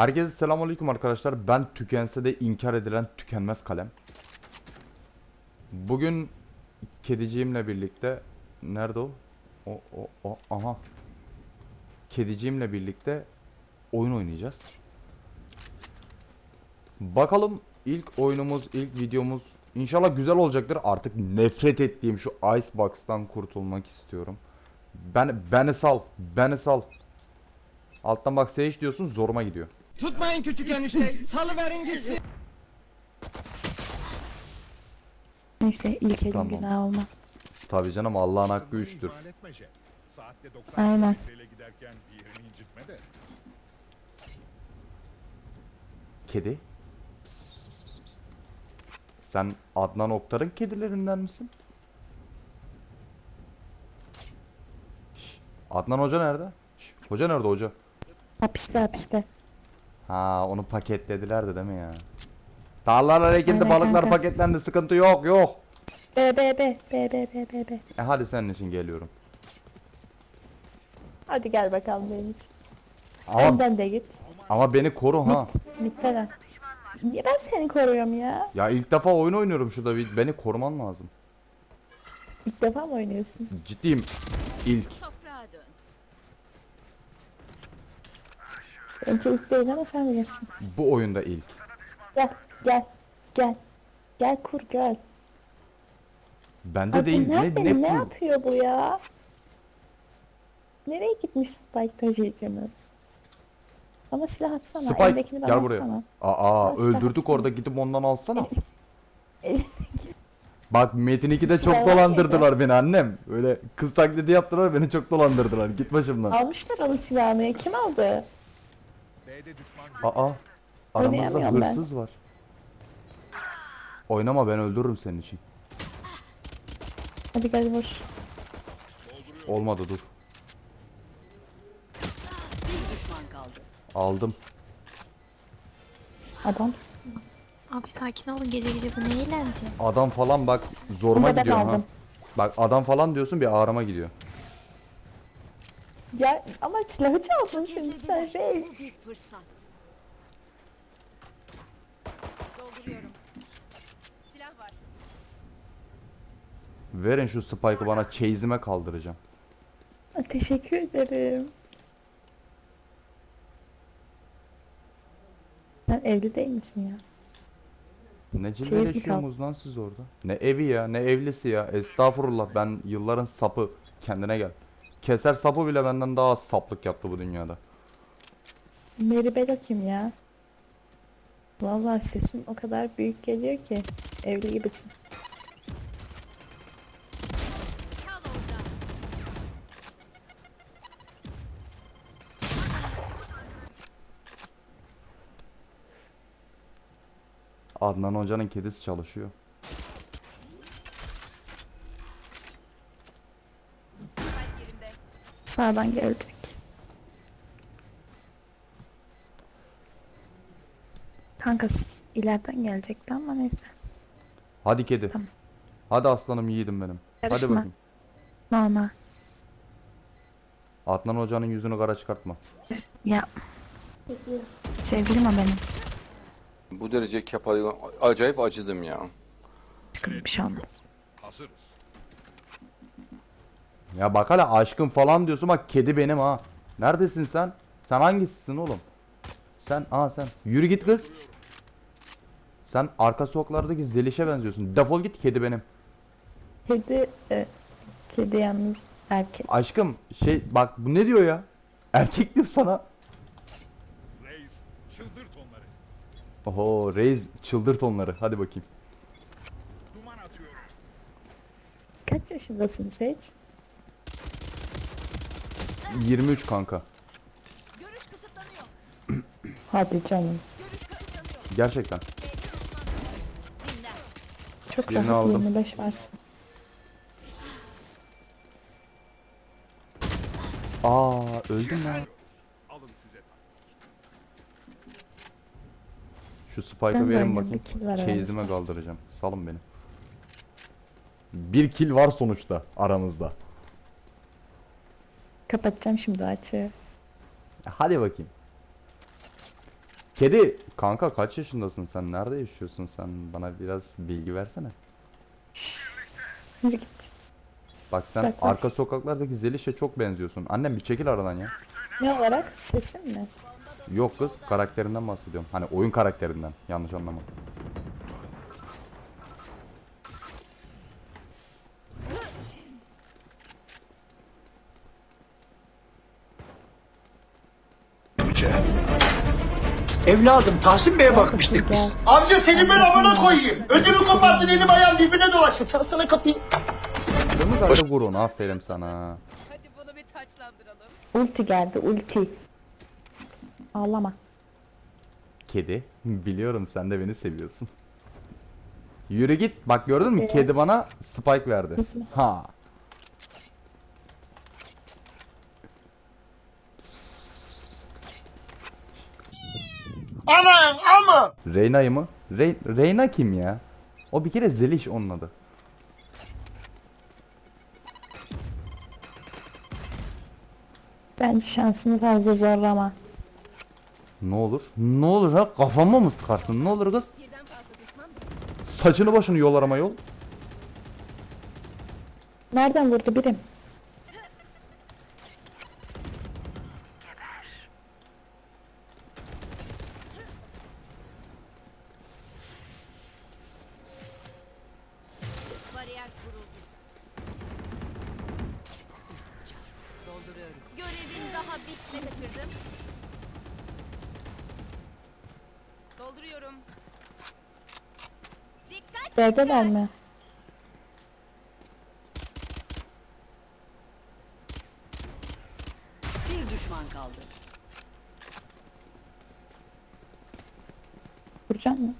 Herkese selamünaleyküm arkadaşlar. Ben tükense de inkar edilen tükenmez kalem. Bugün kediciğimle birlikte nerede o? O o o aha. Kediciğimle birlikte oyun oynayacağız. Bakalım ilk oyunumuz, ilk videomuz inşallah güzel olacaktır. Artık nefret ettiğim şu Icebox'tan kurtulmak istiyorum. Ben beni sal, beni sal. Alttan bak Sage diyorsun zoruma gidiyor. Tutmayın küçük enişte. Salıverin gitsin. Neyse ilk elin Tamam. günah olmaz. Tabii canım Allah'ın hakkı üçtür. İhmal etmece. Saatte 90 Aynen. kilometreyle giderken bir yerini incitme de. Kedi. Sen Adnan Oktar'ın kedilerinden misin? Şş, Adnan Hoca nerede? Şş, hoca nerede hoca? Hapiste hapiste. Ha onu paketlediler de değil mi ya? Tarlalar ekildi balıklar kanka. paketlendi sıkıntı yok yok. Be be be be be be be be. E hadi senin için geliyorum. Hadi gel bakalım benim için. Ama, Önden de git. ama beni koru ha. Mit, mitmeden. Niye ben seni koruyorum ya? Ya ilk defa oyun oynuyorum şurada bir- beni koruman lazım. İlk defa mı oynuyorsun? Ciddiyim. İlk. Bence ilk değil ama sen bilirsin. Bu oyunda ilk. Gel gel gel. Gel kur gel. Bende Abi değil. ne, Ne, ne, ne yapıyor bu ya? Nereye gitmiş Spike taşıyıcımız? Bana silah atsana. Spike Eldekini gel buraya. atsana. Aa silah öldürdük atsana. orada gidip ondan alsana. Bak Metin 2'de çok dolandırdılar beni annem. Öyle kız taklidi yaptılar beni çok dolandırdılar. Git başımdan. Almışlar onu silahını. Kim aldı? Aa aramızda Oynayamıyorum ben. hırsız var. Oynama ben öldürürüm senin için. Hadi gel vur. Olmadı dur. Bir düşman kaldı. Aldım. Adamsın. Abi sakin olun gece gece bu ne eğlence? Adam falan bak zoruma Bunu da ben gidiyor ha. aldım. Bak adam falan diyorsun bir ağrıma gidiyor. Ya ama silahı çaldın şimdi sen reis. Bu bir fırsat. Dolduruyorum. Silah var. Verin şu spike'ı bana chase'ime kaldıracağım. Ha, Teşekkür ederim. Sen evli değil misin ya? Ne Çeyiz mi cilveleşiyorsunuz lan siz orada? Ne evi ya ne evlisi ya. Estağfurullah ben yılların sapı. Kendine gel. Keser sapı bile benden daha az saplık yaptı bu dünyada. Mary Bell kim ya? Vallahi sesin o kadar büyük geliyor ki evli gibisin. Adnan Hoca'nın kedisi çalışıyor. Sağdan gelecek. Kanka ileriden gelecekti ama neyse. Hadi kedi. Tamam. Hadi aslanım yiğidim benim. Hadi Karışma. bakayım. Normal. Adnan Hoca'nın yüzünü kara çıkartma. Ya. Sevgilim o benim. Bu derece kepalı acayip acıdım ya. Bir şey olmaz. hazırız. Ya bak hala aşkım falan diyorsun bak kedi benim ha. Neredesin sen? Sen hangisisin oğlum? Sen aa sen. Yürü git kız. Sen arka sokaklardaki Zeliş'e benziyorsun. Defol git kedi benim. Kedi, e, kedi yalnız erkek. Aşkım şey bak bu ne diyor ya? Erkek diyor sana. Reis, çıldırt onları. Oho Reis çıldırt onları. Hadi bakayım. Duman atıyorum. Kaç yaşındasın Seç? 23 kanka. Görüş kısıtlanıyor. Hadi canım. Görüş kısıtlanıyor. Gerçekten. Çok Birini rahat aldım. 25 varsın. Aa öldüm lan. Alın size tak. Şu spike'ı Ben de verin bakayım. bir kill var Chase'ime aramızda. kaldıracağım. Salın beni. Bir kill var sonuçta aramızda. Kapatacağım şimdi açığı. Hadi bakayım. Kedi kanka kaç yaşındasın sen? Nerede yaşıyorsun sen? Bana biraz bilgi versene. Yürü git. Bak sen Uzaklaş. arka sokaklardaki Zeliş'e çok benziyorsun. Annem bir çekil aradan ya. Ne olarak? Sesin mi? Yok kız karakterinden bahsediyorum. Hani oyun karakterinden. Yanlış anlama. Evladım Tahsin Bey'e bakmıştık biz. Amca seni ben amına koyayım. Ödümü koparttın elim ayağım birbirine dolaştı. Çalsana kapıyı. Kırmızı arka gurun aferin sana. Hadi bunu bir taçlandıralım. Ulti geldi ulti. Ağlama. Kedi. Biliyorum sen de beni seviyorsun. Yürü git. Bak gördün mü? Kedi bana spike verdi. Ha. Aman ama. Reyna'yı mı? Rey Reyna kim ya? O bir kere Zeliş onun adı. Bence şansını fazla zorlama. Ne olur? Ne olur ha? Kafama mı sıkarsın? Ne olur kız? Saçını başını yolar ama yol. Nereden vurdu birim? B'deler mi? Bir düşman kaldı. Turcan mı?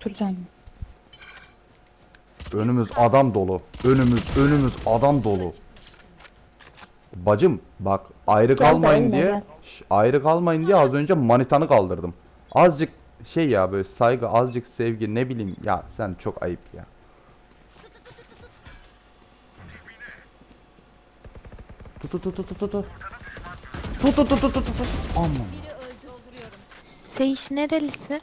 Turcan mı? Önümüz adam dolu. Önümüz önümüz adam dolu. Bacım bak ayrı Gel kalmayın diye gel. Şş, ayrı kalmayın diye az önce manitanı kaldırdım. Azıcık şey ya böyle saygı azıcık sevgi ne bileyim ya sen çok ayıp ya. Tut tut tut tut tut tut. Tut tut tut tut tut tut. Aman. Seyiş nerelisi?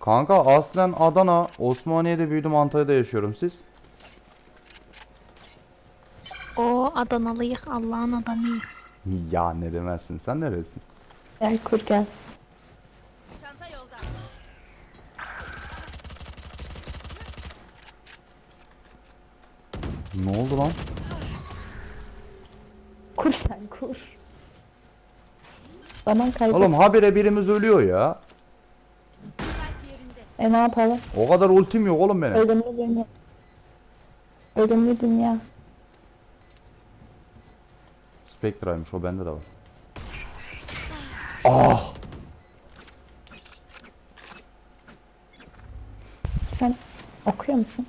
Kanka aslen Adana, Osmaniye'de büyüdüm Antalya'da yaşıyorum siz. O Adanalıyık Allah'ın adamıyız. Ya ne demezsin sen neresin? Gel kur gel. Çanta yolda. Ne oldu lan? Kur sen kur. Zaman kaybı. Oğlum habire birimiz ölüyor ya. E ne yapalım? O kadar ultim yok oğlum benim. Ölümlü dünya. Ölümlü dünya. Spectre'ymış o bende de var. Ah! Sen okuyor musun?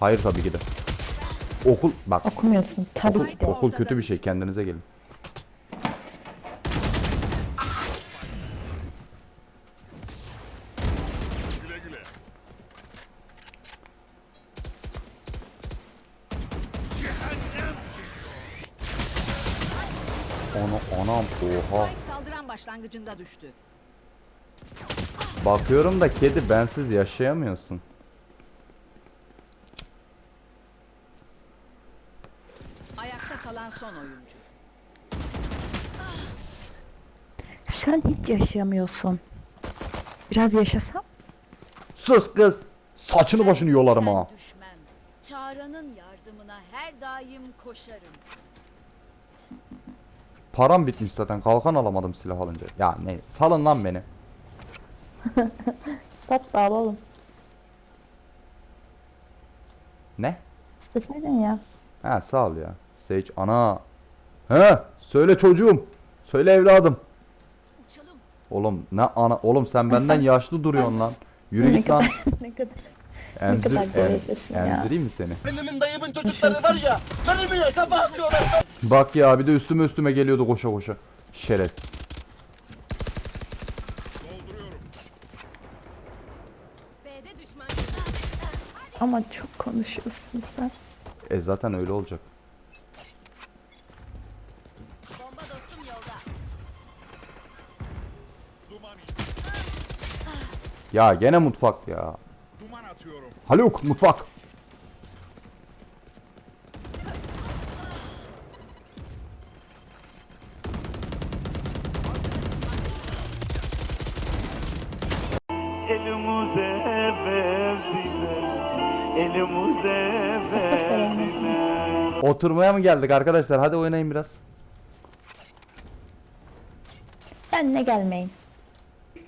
Hayır tabii ki de. Okul bak Okumuyorsun. Tabii okul, ki de. okul kötü bir şey kendinize gelin. Ana anam oha. Saldıran başlangıcında düştü. Bakıyorum da kedi bensiz yaşayamıyorsun. Yaşayamıyorsun. Biraz yaşasam? Sus kız. Saçını başını yolarım ha. Düşmem. Çağrı'nın yardımına her daim koşarım. Param bitmiş zaten kalkan alamadım silah alınca. Ya ne salın lan beni. Sat da alalım. Ne? İsteseydin ya. Ha sağ ol ya. Sage ana. He söyle çocuğum. Söyle evladım. Oğlum ne ana oğlum sen benden sen- yaşlı duruyorsun lan. Yürü Ne git lan. ne kadar. Emzir, kadar em, ya. emzireyim mi seni? Benim dayımın çocukları var ya. Ölümüne kafa atıyorlar. Bak ya bir de üstüme üstüme geliyordu koşa koşa. Şerefsiz. Dolduruyorum. B'de düşman. Ama çok konuşuyorsun sen. E zaten öyle olacak. Ya gene mutfak ya. Duman atıyorum. Haluk mutfak. Elimize verdiler. Elimize verdiler. Oturmaya mı geldik arkadaşlar? Hadi oynayın biraz. Benle gelmeyin.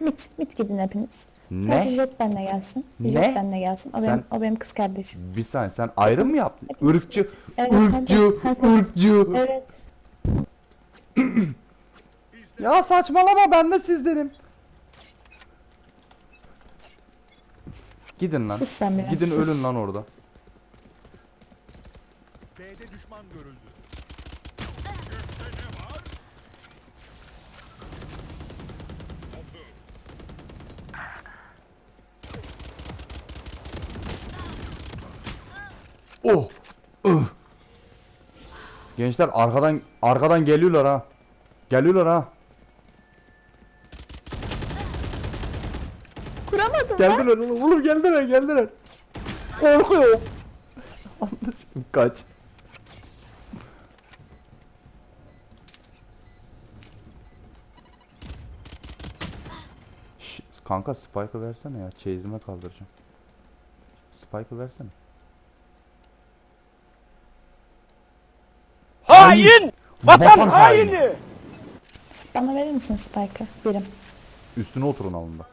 Mit, mit gidin hepiniz. Ne? Sadece Jet benle gelsin. Ne? Jet benle gelsin. O Sen- benim, o benim kız kardeşim. Bir saniye sen ayrım mı yaptın? Hepimiz- Irkçı. Evet, Irkçı. hadi. Irkçı. Evet. Ya saçmalama ben de sizdenim. Gidin lan. Sus sen biraz, Gidin sus. ölün lan orada. B'de düşman görüldü. Gökte ne var? Otur. Oh. Ih. Gençler arkadan arkadan geliyorlar ha. Geliyorlar ha. Kuramadım lan. Geldiler oğlum, oğlum geldiler geldiler. Korkuyorum. Anlasın kaç. Şş, kanka Spike'ı versene ya. Chase'ime kaldıracağım. Spike'ı versene. Hain! Vatan haini! Bana verir misin Spike'ı? Birim. Üstüne oturun alında.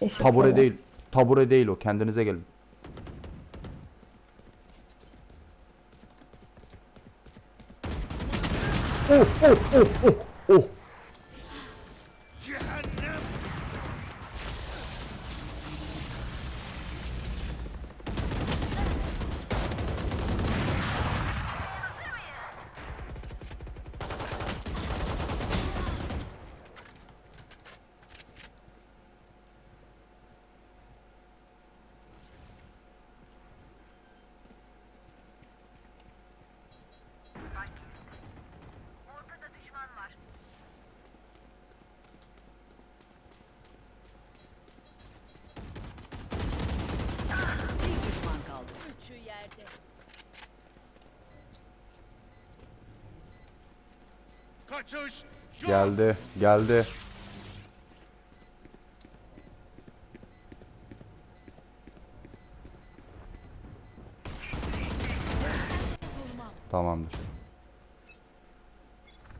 Teşekkür Tabure ederim. değil. Tabure değil o. Kendinize gelin. Oh oh oh oh oh. Cehennem. Bir düşman kaldı. Üçü yerde. Kaçış. Yok. Geldi, geldi. Tamamdır.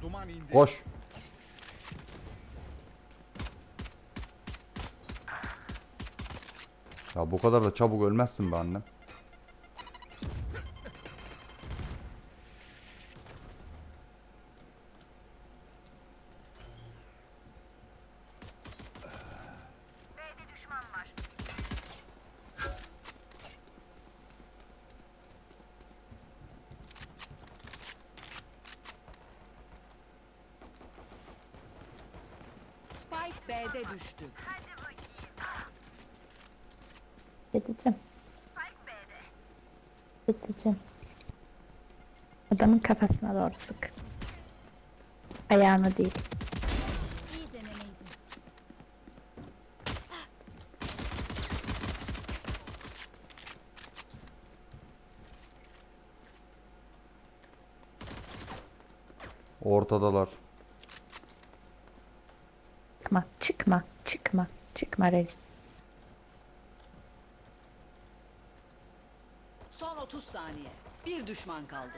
Duman indi. Koş. Ya bu kadar da çabuk ölmezsin be annem. Spike B'de düştü. Gideceğim. Gideceğim. Adamın kafasına doğru sık. Ayağına değil. Ortadalar. Çıkma, çıkma, çıkma, çıkma reis. Son 30 saniye. Bir düşman kaldı.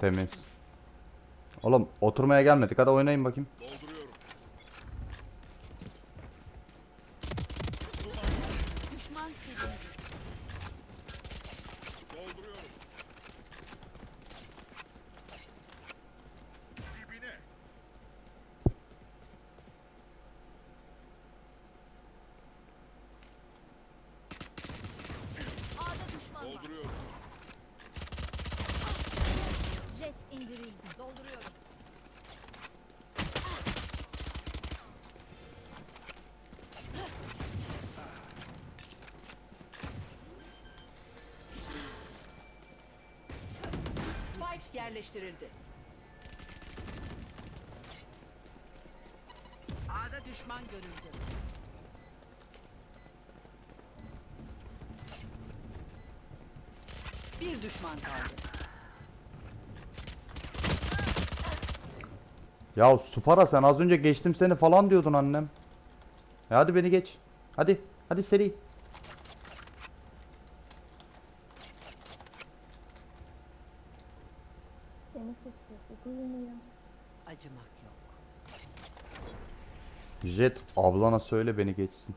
Temiz. Oğlum oturmaya gelmedik. Hadi oynayın bakayım. Dolduruyorum. Düşman silindi. Dolduruyorum. Yerleştirildi. A'da düşman görüldü. Bir düşman kaldı. Ya Supara sen az önce geçtim seni falan diyordun annem. E hadi beni geç. Hadi. Hadi seri. Acımak yok. Jet ablana söyle beni geçsin.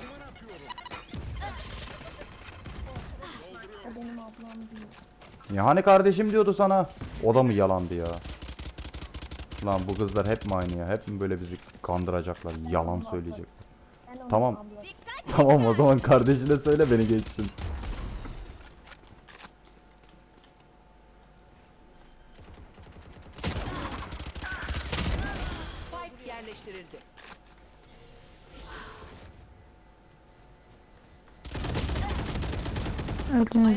Duman atıyorum. Ya hani kardeşim diyordu sana. O da mı yalandı ya? Lan bu kızlar hep mi aynı ya? Hep mi böyle bizi kandıracaklar? Yalan söyleyecek. Tamam. Tamam o zaman kardeşine söyle beni geçsin. Spike yerleştirildi.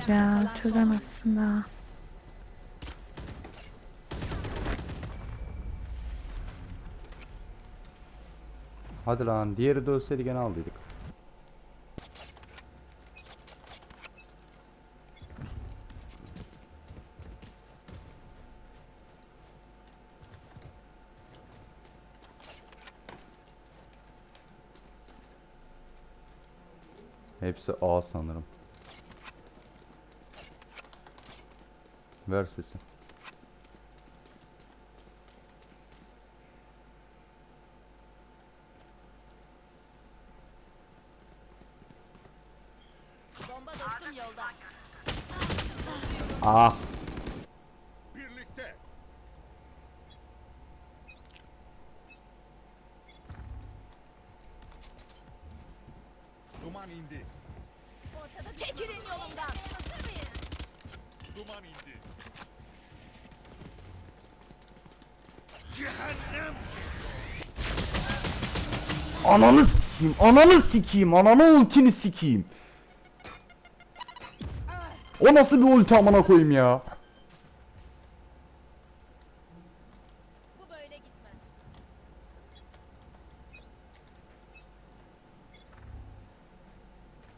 Öldünüz ya. Çözemezsin daha. Hadi lan diğeri de ölseydi gene aldıydık. Hepsi A sanırım. Ver sesi. Bomba dostum yolda. Ah Birlikte. Duman indi. Ortada çekilin yolumdan. Duman indi. Ananı sikeyim, ananı sikeyim, ananı ultini sikeyim. O nasıl bir ulti amına koyayım ya? Bu böyle gitmez.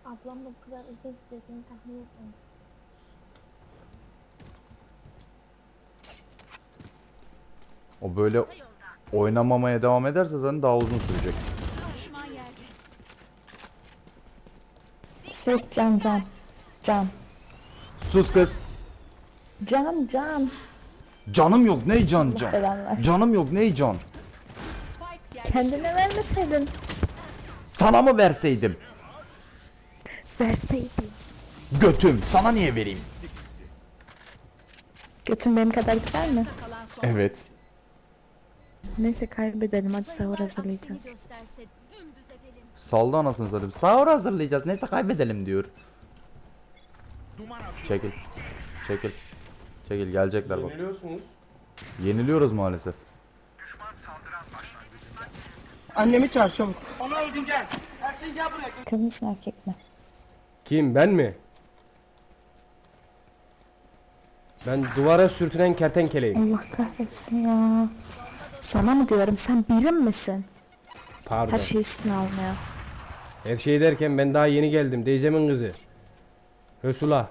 Ablam da bu kadar uzun sürediğini tahmin etmemiştim. O böyle oynamamaya devam ederse zaten daha uzun sürecek. Sek can can. Can. Sus kız. Can can. Canım yok, ne can can? Canım yok, ne can? Kendine vermeseydin. Sana mı verseydim? Verseydin. Götüm, sana niye vereyim? Götün benim kadar güzel mi? Evet. Neyse kaybedelim hadi sahur hazırlayacağız. Saldı anasını satayım. Sahur hazırlayacağız. Neyse kaybedelim diyor. Çekil. Çekil. Çekil gelecekler bak. Yeniliyorsunuz. Yeniliyoruz maalesef. Annemi çağır çabuk. Kız mısın erkek mi? Kim ben mi? Ben duvara sürtünen kertenkeleyim. Allah kahretsin ya. Sana mı diyorum sen birim misin? Pardon. Her şeyi üstüne almaya. Her şey derken ben daha yeni geldim. Teyzemin kızı. Resulah.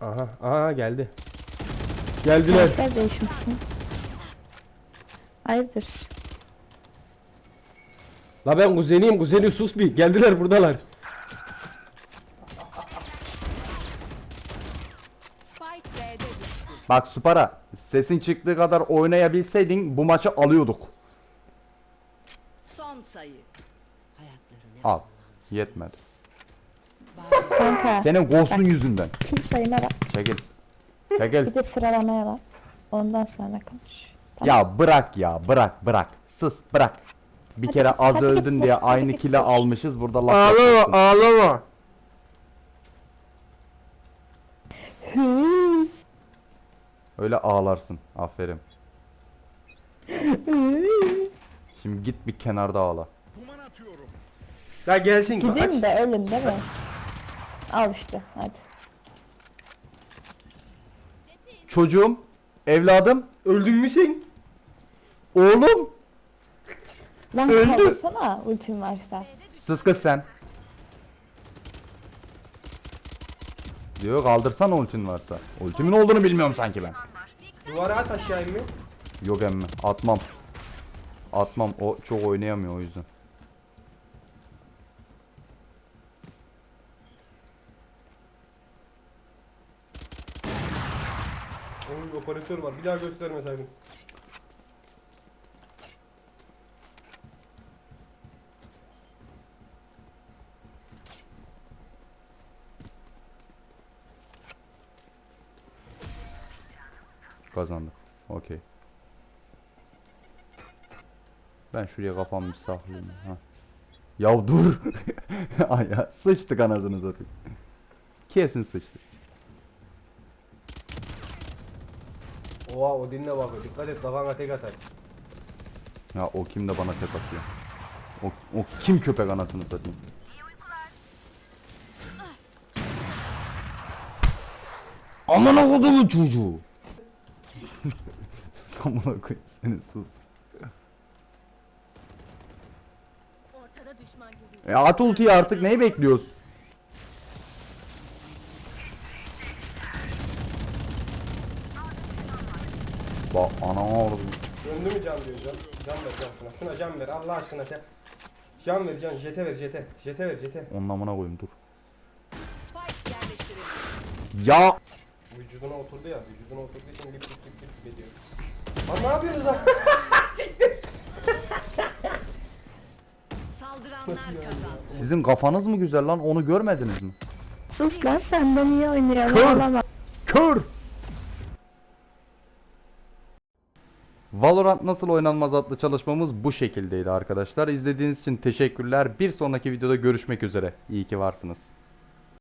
Aha, aha geldi. Geldiler. Karakter değişmişsin. Hayırdır? La ben kuzeniyim, kuzeni sus bir. Geldiler buradalar. Spike B'de düştü. Bak Supara, sesin çıktığı kadar oynayabilseydin bu maçı alıyorduk. Son sayı. Al. Yetmedi. Kanka Senin ghost'un yüzünden. kim sayına bak. Çekil. Çekil. Bir de sıralamaya bak. Ondan sonra konuş. Ya bırak ya bırak bırak. Sus bırak. Bir Hadi kere git, az hadi öldün git, diye hadi aynı git. kile almışız burada laf Ağlama, yapacaksın. ağlama. Hı. Öyle ağlarsın. Aferin. Şimdi git bir kenarda ağla. Duman atıyorum. Ya gelsin. Gideyim de ölüm değil mi? Al işte hadi. Çocuğum Evladım. Öldün mü sen? Oğlum. Lan Öldü. kaldırsana ultin varsa. Sus kız sen. Diyor kaldırsan ultin varsa. Ultimin olduğunu bilmiyorum sanki ben. Duvara at aşağı mı? Yok emmi atmam. Atmam o çok oynayamıyor o yüzden. Oy operatör var. Bir daha gösterme sakın. Kazandık. Okey. Ben şuraya kafamı saklayayım. Ha. Ya dur. Ay ya sıçtık anasını satayım. Kesin sıçtık. Oha o dinle bak. Dikkat et kafana tek atar. Ya o kim de bana tek atıyor. O, o kim köpek anasını satayım. Amına kodumun çocuğu. Samına koyayım seni sus. Ortada düşman görüldü. E at ultiyi artık neyi bekliyoruz? Bak ana orada. Döndü mü can diyor can. Can ver can şuna. Şuna can ver Allah aşkına sen. Can ver can. Jete ver jete. Jete ver jete. Onun amına koyayım dur. Spike yerleştirildi. Ya Vücuduna oturdu ya. Vücuduna oturduğu için lip lip lip lip ediyor. Lan ne yapıyorsunuz lan? Saldıranlar kazandı. sizin kafanız mı güzel lan onu görmediniz mi? Sus lan senden iyi oynuyor. Kör. Ağlama. Kör! Valorant nasıl oynanmaz adlı çalışmamız bu şekildeydi arkadaşlar. İzlediğiniz için teşekkürler. Bir sonraki videoda görüşmek üzere. İyi ki varsınız.